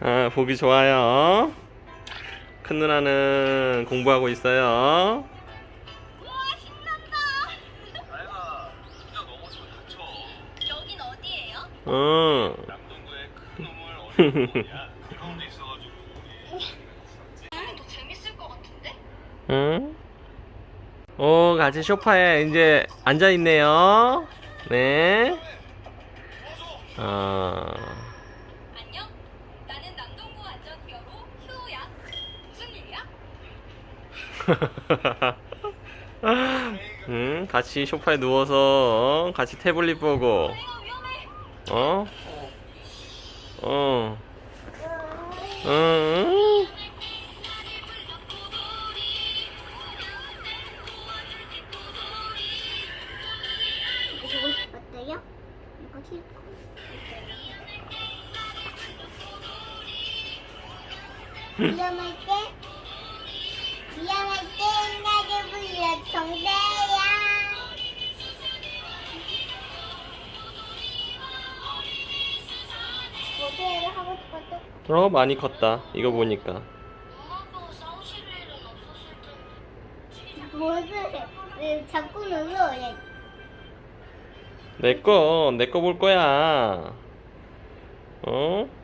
아, 보기 좋아요. 큰 누나는 공부하고 있어요. 어디예요? 응. 남동구에 큰 우물 어디 있냐? 그런 데 있어가지고 우리 더 재밌을 것 같은데? 응? 오, 같이 소파에 이제 앉아 있네요. 네. 아, 안녕. 나는 남동구 안전기어로 효우야. 무슨 일이야? 응, 같이 소파에 누워서 어, 같이 태블릿 보고. 어? 어, 응, 싶었어요? 이거 싫고. 위험할 때, 위험할 때 나를 불러 정대야. 모델을 하고 싶었어. 어, 많이 컸다. 이거 보니까. 엄마 아빠가 싸우실 일은 없었을 텐데. 왜 자꾸 눌러? 얘. 내 거, 내 거 볼 거야. 어?